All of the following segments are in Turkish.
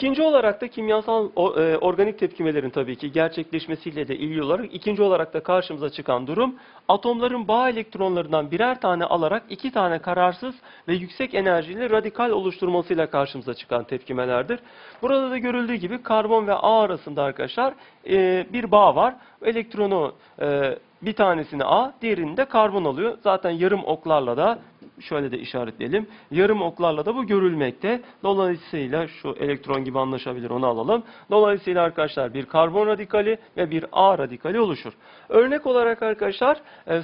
İkinci olarak da kimyasal e, organik tepkimelerin tabii ki gerçekleşmesiyle de ilgili olarak ikinci olarak da karşımıza çıkan durum atomların bağ elektronlarından birer tane alarak iki tane kararsız ve yüksek enerjili radikal oluşturmasıyla karşımıza çıkan tepkimelerdir. Burada da görüldüğü gibi karbon ve A arasında arkadaşlar e, bir bağ var. Elektronu e, bir tanesini A, diğerini de karbon alıyor. Zaten yarım oklarla da şöyle de işaretleyelim. Yarım oklarla da bu görülmekte. Dolayısıyla şu elektron gibi anlaşabilir onu alalım. Dolayısıyla arkadaşlar bir karbon radikali ve bir A radikali oluşur. Örnek olarak arkadaşlar e,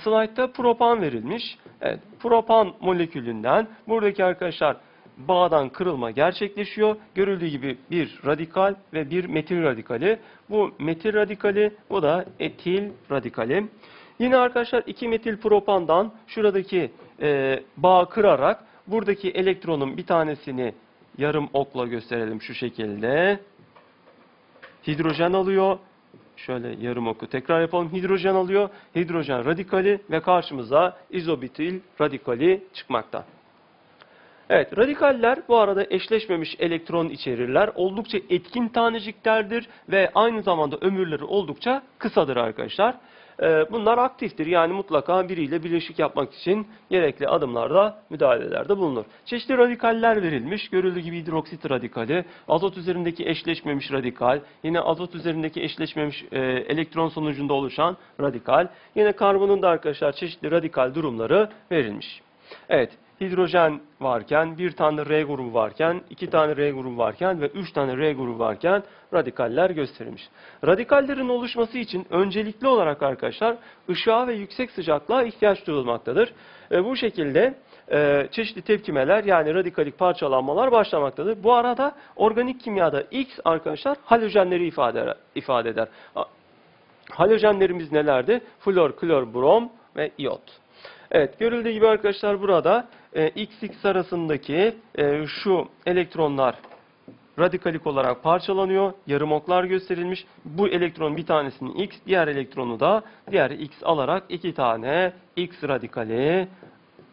propan verilmiş. Evet, propan molekülünden buradaki arkadaşlar bağdan kırılma gerçekleşiyor. Görüldüğü gibi bir radikal ve bir metil radikali. Bu metil radikali, bu da etil radikali. Yine arkadaşlar 2 metil propandan şuradaki e, bağı kırarak buradaki elektronun bir tanesini yarım okla gösterelim şu şekilde. Hidrojen alıyor. Şöyle yarım oku tekrar yapalım. Hidrojen alıyor. Hidrojen radikali ve karşımıza izobutil radikali çıkmakta. Evet, radikaller bu arada eşleşmemiş elektron içerirler. Oldukça etkin taneciklerdir ve aynı zamanda ömürleri oldukça kısadır arkadaşlar. Ee, Bunlar aktiftir yani mutlaka biriyle bileşik yapmak için gerekli adımlarda müdahalelerde bulunur. Çeşitli radikaller verilmiş. Görüldüğü gibi hidroksit radikali, azot üzerindeki eşleşmemiş radikal, yine azot üzerindeki eşleşmemiş e, elektron sonucunda oluşan radikal, yine karbonun da arkadaşlar çeşitli radikal durumları verilmiş. Evet, hidrojen varken, bir tane R grubu varken, iki tane R grubu varken ve üç tane R grubu varken radikaller gösterilmiş. Radikallerin oluşması için öncelikli olarak arkadaşlar ışığa ve yüksek sıcaklığa ihtiyaç duyulmaktadır. E, bu şekilde e, çeşitli tepkimeler yani radikalik parçalanmalar başlamaktadır. Bu arada organik kimyada X arkadaşlar halojenleri ifade, ifade eder. Halojenlerimiz nelerdi? Flor, klor, brom ve iot. Evet görüldüğü gibi arkadaşlar burada e, XX arasındaki e, şu elektronlar radikalik olarak parçalanıyor. Yarım oklar gösterilmiş. Bu elektron bir tanesini X, diğer elektronu da diğer X alarak iki tane X radikali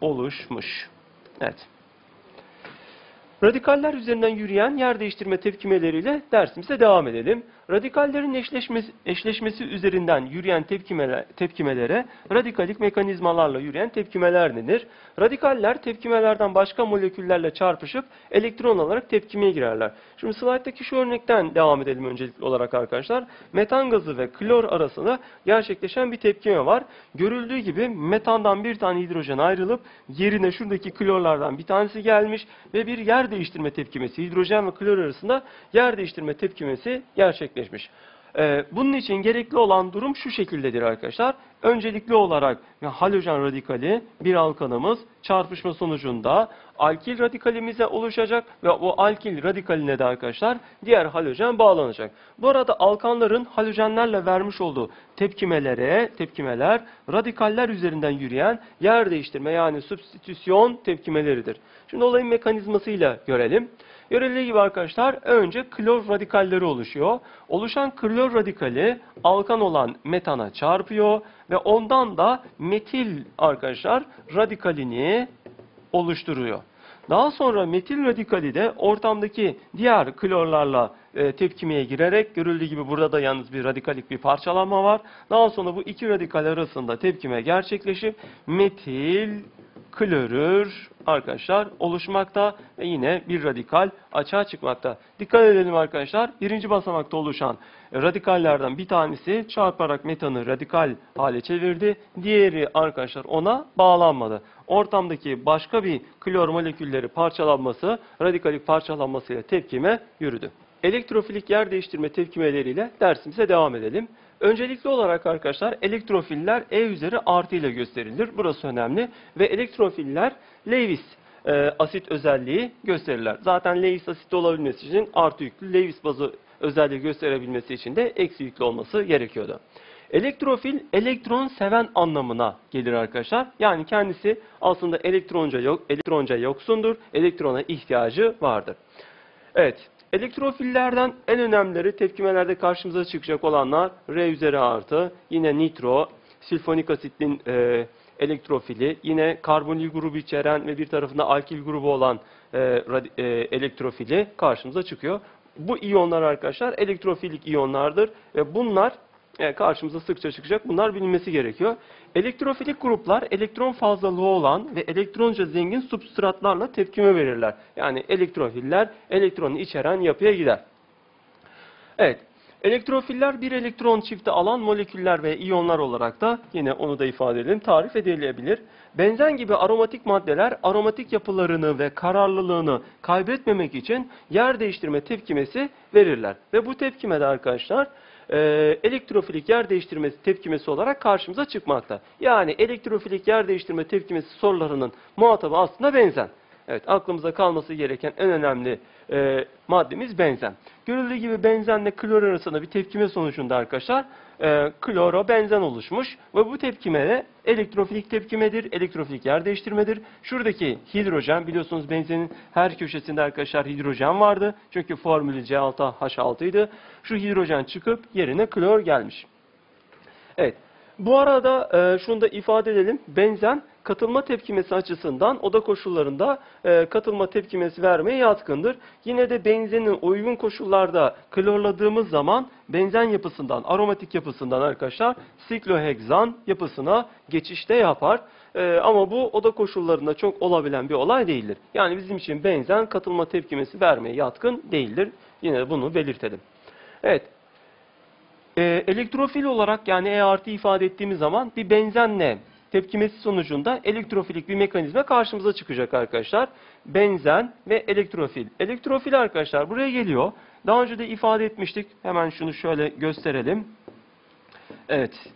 oluşmuş. Evet. Radikaller üzerinden yürüyen yer değiştirme tepkimeleriyle dersimize devam edelim. Radikallerin eşleşmesi, eşleşmesi üzerinden yürüyen tepkimeler, tepkimelere radikalik mekanizmalarla yürüyen tepkimeler denir. Radikaller tepkimelerden başka moleküllerle çarpışıp elektron alarak tepkimeye girerler. Şimdi slayttaki şu örnekten devam edelim öncelikli olarak arkadaşlar. Metan gazı ve klor arasında gerçekleşen bir tepkime var. Görüldüğü gibi metandan bir tane hidrojen ayrılıp yerine şuradaki klorlardan bir tanesi gelmiş ve bir yer değiştirme tepkimesi, hidrojen ve klor arasında yer değiştirme tepkimesi gerçekleşmiş. Ee, bunun için gerekli olan durum şu şekildedir arkadaşlar. Öncelikli olarak halojen radikali bir alkanımız çarpışma sonucunda alkil radikalimize oluşacak ve o alkil radikaline de arkadaşlar diğer halojen bağlanacak. Bu arada alkanların halojenlerle vermiş olduğu tepkimelere, tepkimeler radikaller üzerinden yürüyen yer değiştirme yani substitüsyon tepkimeleridir. Şimdi olayın mekanizmasıyla görelim. Görüldüğü gibi arkadaşlar önce klor radikalleri oluşuyor. Oluşan klor radikali alkan olan metana çarpıyor ve ondan da metil arkadaşlar radikalini oluşturuyor. Daha sonra metil radikali de ortamdaki diğer klorlarla e, tepkimeye girerek görüldüğü gibi burada da yalnız bir radikalik bir parçalanma var. Daha sonra bu iki radikal arasında tepkime gerçekleşip metil klorür arkadaşlar oluşmakta ve yine bir radikal açığa çıkmakta. Dikkat edelim arkadaşlar. Birinci basamakta oluşan radikallerden bir tanesi çarparak metanı radikal hale çevirdi. Diğeri arkadaşlar ona bağlanmadı. Ortamdaki başka bir klor molekülleri parçalanması, radikalik parçalanmasıyla tepkime yürüdü. Elektrofilik yer değiştirme tepkimeleriyle dersimize devam edelim. Öncelikli olarak arkadaşlar elektrofiller E üzeri artı ile gösterilir. Burası önemli. Ve elektrofiller Lewis e, asit özelliği gösterirler. Zaten Lewis asit olabilmesi için artı yüklü, Lewis bazı özelliği gösterebilmesi için de eksi yüklü olması gerekiyordu. Elektrofil elektron seven anlamına gelir arkadaşlar. Yani kendisi aslında elektronca yok, elektronca yoksundur. Elektrona ihtiyacı vardır. Evet. Elektrofillerden en önemlileri tepkimelerde karşımıza çıkacak olanlar R üzeri artı, yine nitro, silfonik asitin e, elektrofili, yine karbonil grubu içeren ve bir tarafında alkil grubu olan e, e, elektrofili karşımıza çıkıyor. bu iyonlar arkadaşlar elektrofilik iyonlardır ve bunlar karşımıza sıkça çıkacak. Bunlar bilinmesi gerekiyor. Elektrofilik gruplar elektron fazlalığı olan ve elektronca zengin substratlarla tepkime verirler. Yani elektrofiller elektronu içeren yapıya gider. Evet. Elektrofiller bir elektron çifti alan moleküller ve iyonlar olarak da yine onu da ifade edelim tarif edilebilir. Benzen gibi aromatik maddeler aromatik yapılarını ve kararlılığını kaybetmemek için yer değiştirme tepkimesi verirler. Ve bu tepkimede arkadaşlar e, elektrofilik yer değiştirmesi tepkimesi olarak karşımıza çıkmakta. Yani elektrofilik yer değiştirme tepkimesi sorularının muhatabı aslında benzen. Evet aklımıza kalması gereken en önemli e, maddemiz benzen. Görüldüğü gibi benzenle klor arasında bir tepkime sonucunda arkadaşlar e, kloro benzen oluşmuş ve bu tepkime de elektrofilik tepkimedir, elektrofilik yer değiştirmedir. Şuradaki hidrojen biliyorsunuz benzenin her köşesinde arkadaşlar hidrojen vardı. Çünkü formülü C6H6 idi. Şu hidrojen çıkıp yerine klor gelmiş. Evet. Bu arada e, şunu da ifade edelim. Benzen katılma tepkimesi açısından oda koşullarında e, katılma tepkimesi vermeye yatkındır. Yine de benzenin uygun koşullarda klorladığımız zaman benzen yapısından, aromatik yapısından arkadaşlar sikloheksan yapısına geçişte yapar. E, ama bu oda koşullarında çok olabilen bir olay değildir. Yani bizim için benzen katılma tepkimesi vermeye yatkın değildir. Yine de bunu belirtelim. Evet. E, elektrofil olarak yani E artı ifade ettiğimiz zaman bir benzenle tepkimesi sonucunda elektrofilik bir mekanizma karşımıza çıkacak arkadaşlar. Benzen ve elektrofil. Elektrofil arkadaşlar buraya geliyor. Daha önce de ifade etmiştik. Hemen şunu şöyle gösterelim. Evet.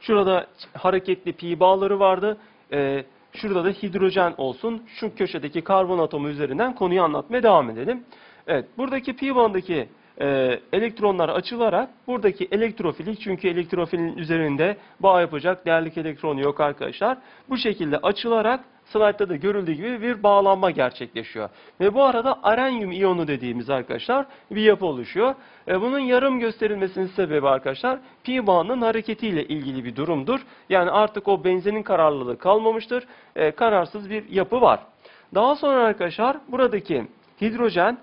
Şurada hareketli pi bağları vardı. Ee, şurada da hidrojen olsun. Şu köşedeki karbon atomu üzerinden konuyu anlatmaya devam edelim. Evet. Buradaki pi bandındaki e, elektronlar açılarak buradaki elektrofilik çünkü elektrofilin üzerinde bağ yapacak değerlik elektronu yok arkadaşlar. Bu şekilde açılarak slaytta da görüldüğü gibi bir bağlanma gerçekleşiyor. Ve bu arada arenyum iyonu dediğimiz arkadaşlar bir yapı oluşuyor. E, bunun yarım gösterilmesinin sebebi arkadaşlar pi bağının hareketiyle ilgili bir durumdur. Yani artık o benzenin kararlılığı kalmamıştır. E, kararsız bir yapı var. Daha sonra arkadaşlar buradaki hidrojen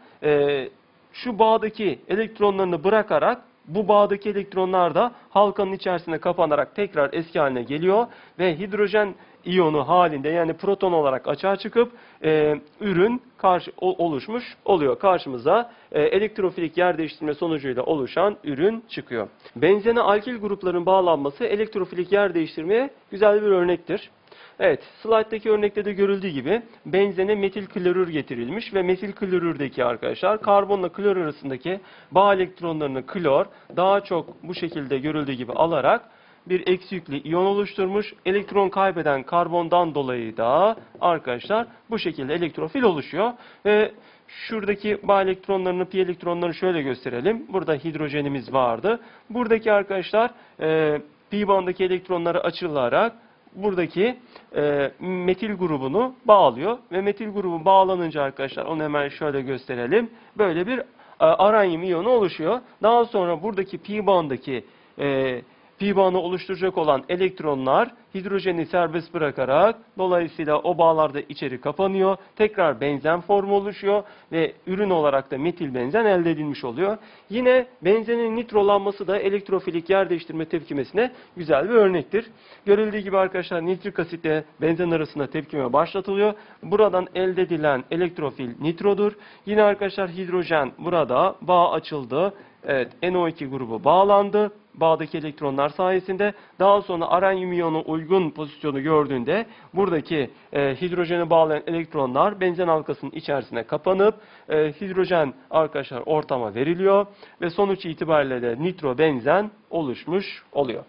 şu bağdaki elektronlarını bırakarak bu bağdaki elektronlar da halkanın içerisine kapanarak tekrar eski haline geliyor ve hidrojen iyonu halinde yani proton olarak açığa çıkıp e, ürün karşı o, oluşmuş oluyor. Karşımıza e, elektrofilik yer değiştirme sonucuyla oluşan ürün çıkıyor. Benzene alkil grupların bağlanması elektrofilik yer değiştirmeye güzel bir örnektir. Evet, slayttaki örnekte de görüldüğü gibi benzene metil klorür getirilmiş ve metil klorürdeki arkadaşlar karbonla klor arasındaki bağ elektronlarını klor daha çok bu şekilde görüldüğü gibi alarak bir eksi yüklü iyon oluşturmuş. Elektron kaybeden karbondan dolayı da arkadaşlar bu şekilde elektrofil oluşuyor. Ve şuradaki bağ elektronlarını, pi elektronlarını şöyle gösterelim. Burada hidrojenimiz vardı. Buradaki arkadaşlar e, pi bandındaki elektronları açılarak buradaki e, metil grubunu bağlıyor ve metil grubu bağlanınca arkadaşlar onu hemen şöyle gösterelim. Böyle bir e, aranyum iyonu oluşuyor. Daha sonra buradaki pi bandındaki e, pi bağını oluşturacak olan elektronlar hidrojeni serbest bırakarak dolayısıyla o bağlarda içeri kapanıyor. Tekrar benzen formu oluşuyor ve ürün olarak da metil benzen elde edilmiş oluyor. Yine benzenin nitrolanması da elektrofilik yer değiştirme tepkimesine güzel bir örnektir. Görüldüğü gibi arkadaşlar nitrik asitle benzen arasında tepkime başlatılıyor. Buradan elde edilen elektrofil nitrodur. Yine arkadaşlar hidrojen burada bağ açıldı. Evet, NO2 grubu bağlandı bağdaki elektronlar sayesinde. Daha sonra arenyum iyonu uygun pozisyonu gördüğünde buradaki e, hidrojeni bağlayan elektronlar benzen halkasının içerisine kapanıp e, hidrojen arkadaşlar ortama veriliyor ve sonuç itibariyle de nitro benzen oluşmuş oluyor.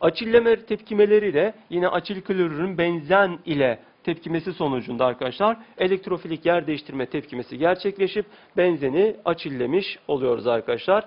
Açilleme tepkimeleri de yine açil klorürün benzen ile tepkimesi sonucunda arkadaşlar elektrofilik yer değiştirme tepkimesi gerçekleşip benzeni açillemiş oluyoruz arkadaşlar.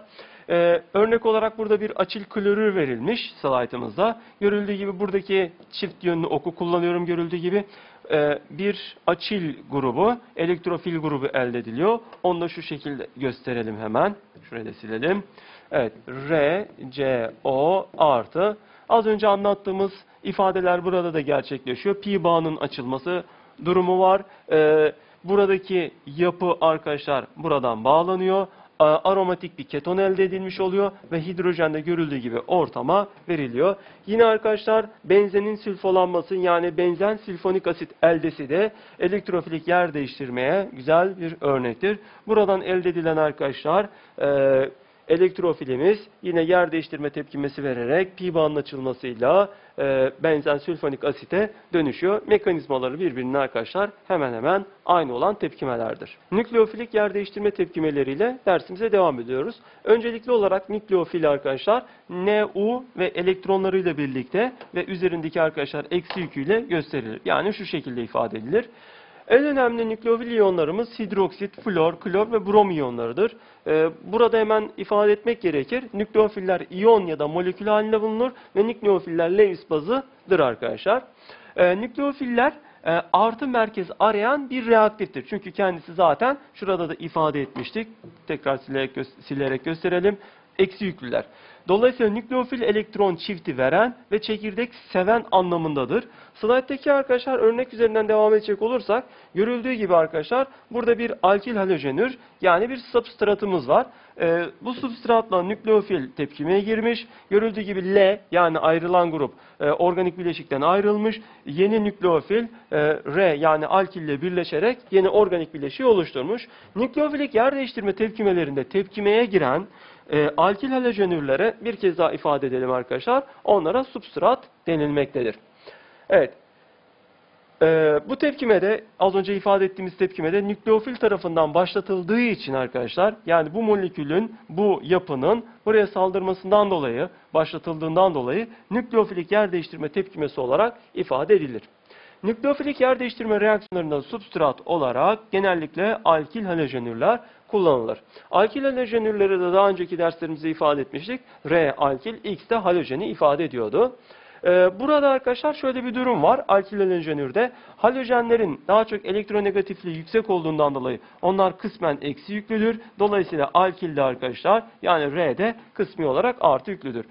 Ee, örnek olarak burada bir açil klorür verilmiş slaytımızda. Görüldüğü gibi buradaki çift yönlü oku kullanıyorum görüldüğü gibi. Ee, bir açil grubu, elektrofil grubu elde ediliyor. Onu da şu şekilde gösterelim hemen. Şurayı da silelim. Evet, R, C, O artı. Az önce anlattığımız ifadeler burada da gerçekleşiyor. Pi bağının açılması durumu var. Ee, buradaki yapı arkadaşlar buradan bağlanıyor. Aromatik bir keton elde edilmiş oluyor ve hidrojen de görüldüğü gibi ortama veriliyor. Yine arkadaşlar benzenin sülfolanması yani benzen sülfonik asit eldesi de elektrofilik yer değiştirmeye güzel bir örnektir. Buradan elde edilen arkadaşlar e, elektrofilimiz yine yer değiştirme tepkimesi vererek pi bağının açılmasıyla e, benzen sülfonik asite dönüşüyor. Mekanizmaları birbirine arkadaşlar hemen hemen aynı olan tepkimelerdir. Nükleofilik yer değiştirme tepkimeleriyle dersimize devam ediyoruz. Öncelikli olarak nükleofil arkadaşlar Nu ve elektronlarıyla birlikte ve üzerindeki arkadaşlar eksi yüküyle gösterilir. Yani şu şekilde ifade edilir. En önemli nükleofil iyonlarımız hidroksit, flor, klor ve brom iyonlarıdır. Ee, burada hemen ifade etmek gerekir. Nükleofiller iyon ya da molekül halinde bulunur ve nükleofiller Lewis bazıdır arkadaşlar. Ee, nükleofiller e, artı merkez arayan bir reaktiftir. Çünkü kendisi zaten şurada da ifade etmiştik. Tekrar silerek, gö- silerek gösterelim. Eksi yüklüler. Dolayısıyla nükleofil elektron çifti veren ve çekirdek seven anlamındadır. Slide'deki arkadaşlar örnek üzerinden devam edecek olursak görüldüğü gibi arkadaşlar burada bir alkil halojenür yani bir substratımız var. Ee, bu substratla nükleofil tepkimeye girmiş. Görüldüğü gibi L yani ayrılan grup e, organik bileşikten ayrılmış. Yeni nükleofil e, R yani alkille birleşerek yeni organik bileşiği oluşturmuş. Nükleofilik yer değiştirme tepkimelerinde tepkimeye giren e, alkil halojenürlere bir kez daha ifade edelim arkadaşlar. Onlara substrat denilmektedir. Evet. Ee, bu tepkimede az önce ifade ettiğimiz tepkimede nükleofil tarafından başlatıldığı için arkadaşlar yani bu molekülün bu yapının buraya saldırmasından dolayı başlatıldığından dolayı nükleofilik yer değiştirme tepkimesi olarak ifade edilir. Nükleofilik yer değiştirme reaksiyonlarında substrat olarak genellikle alkil halojenürler kullanılır. Alkil halojenürleri de daha önceki derslerimizde ifade etmiştik. R alkil, X de halojeni ifade ediyordu. Ee, burada arkadaşlar şöyle bir durum var. Alkil halojenürde halojenlerin daha çok elektronegatifliği yüksek olduğundan dolayı onlar kısmen eksi yüklüdür. Dolayısıyla alkilde arkadaşlar yani R'de kısmi olarak artı yüklüdür.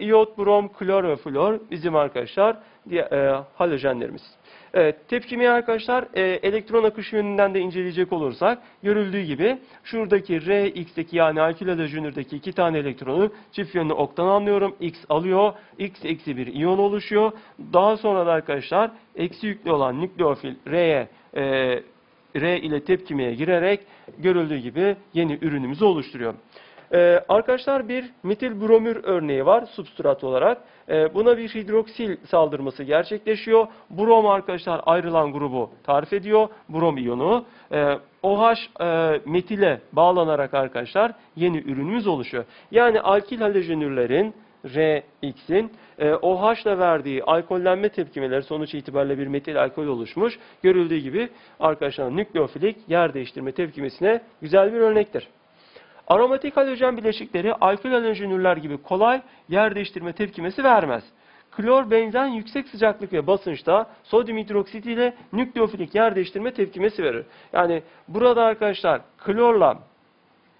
İot, brom, klor ve flor bizim arkadaşlar e, halojenlerimiz. Evet, tepkimeyi arkadaşlar e, elektron akışı yönünden de inceleyecek olursak görüldüğü gibi şuradaki Rx'teki yani alkil halojenürdeki iki tane elektronu çift yönlü oktan anlıyorum. X alıyor. X eksi bir iyon oluşuyor. Daha sonra da arkadaşlar eksi yüklü olan nükleofil R'ye e, R ile tepkimeye girerek görüldüğü gibi yeni ürünümüzü oluşturuyor. Ee, arkadaşlar bir metil bromür örneği var substrat olarak. Ee, buna bir hidroksil saldırması gerçekleşiyor. Brom arkadaşlar ayrılan grubu tarif ediyor. Brom iyonu. Ee, OH e, metile bağlanarak arkadaşlar yeni ürünümüz oluşuyor. Yani alkil halojenürlerin RX'in e, OH ile verdiği alkollenme tepkimeleri sonuç itibariyle bir metil alkol oluşmuş. Görüldüğü gibi arkadaşlar nükleofilik yer değiştirme tepkimesine güzel bir örnektir. Aromatik halojen bileşikleri alkil halojenürler gibi kolay yer değiştirme tepkimesi vermez. Klor benzen yüksek sıcaklık ve basınçta sodyum hidroksit ile nükleofilik yer değiştirme tepkimesi verir. Yani burada arkadaşlar klorla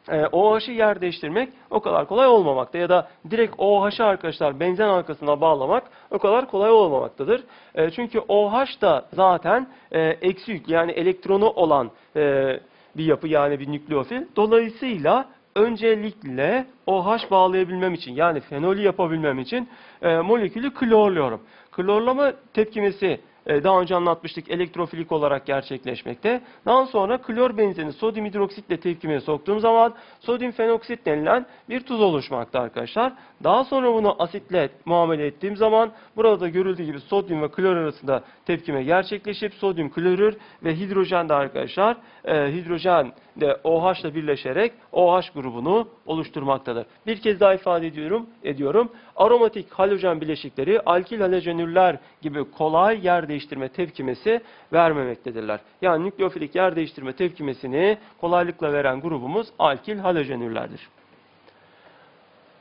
e, OH'ı yer değiştirmek o kadar kolay olmamakta ya da direkt OH'ı arkadaşlar benzen halkasına bağlamak o kadar kolay olmamaktadır. E, çünkü OH da zaten e, eksi yük yani elektronu olan e, bir yapı yani bir nükleofil. Dolayısıyla öncelikle OH bağlayabilmem için yani fenolü yapabilmem için e, molekülü klorluyorum. Klorlama tepkimesi daha önce anlatmıştık elektrofilik olarak gerçekleşmekte. Daha sonra klor benzeni sodyum hidroksitle tepkimeye soktuğum zaman sodyum fenoksit denilen bir tuz oluşmakta arkadaşlar. Daha sonra bunu asitle muamele ettiğim zaman burada da görüldüğü gibi sodyum ve klor arasında tepkime gerçekleşip sodyum klorür ve hidrojen de arkadaşlar e, hidrojen de OH ile birleşerek OH grubunu oluşturmaktadır. Bir kez daha ifade ediyorum. ediyorum. Aromatik halojen bileşikleri alkil halojenürler gibi kolay yer değiştirme tepkimesi vermemektedirler. Yani nükleofilik yer değiştirme tepkimesini kolaylıkla veren grubumuz alkil halojenürlerdir.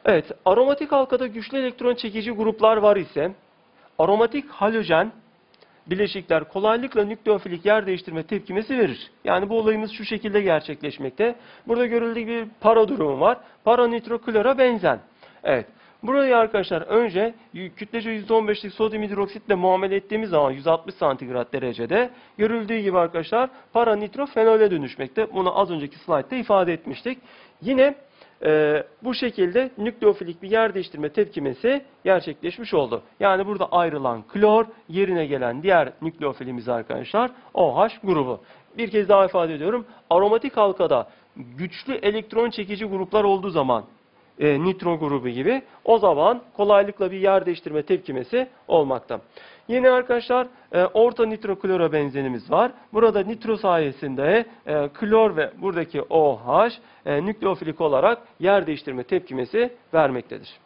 Evet, aromatik halkada güçlü elektron çekici gruplar var ise aromatik halojen bileşikler kolaylıkla nükleofilik yer değiştirme tepkimesi verir. Yani bu olayımız şu şekilde gerçekleşmekte. Burada görüldüğü gibi para durumu var. Para nitroklora benzen. Evet. Burayı arkadaşlar önce kütlece %15'lik sodyum hidroksitle muamele ettiğimiz zaman 160 santigrat derecede görüldüğü gibi arkadaşlar para nitrofenole dönüşmekte. Bunu az önceki slaytta ifade etmiştik. Yine e, bu şekilde nükleofilik bir yer değiştirme tepkimesi gerçekleşmiş oldu. Yani burada ayrılan klor yerine gelen diğer nükleofilimiz arkadaşlar OH grubu. Bir kez daha ifade ediyorum. Aromatik halkada güçlü elektron çekici gruplar olduğu zaman e, nitro grubu gibi o zaman kolaylıkla bir yer değiştirme tepkimesi olmakta. Yine arkadaşlar e, orta nitroklora benzenimiz var. Burada nitro sayesinde e, klor ve buradaki OH e, nükleofilik olarak yer değiştirme tepkimesi vermektedir.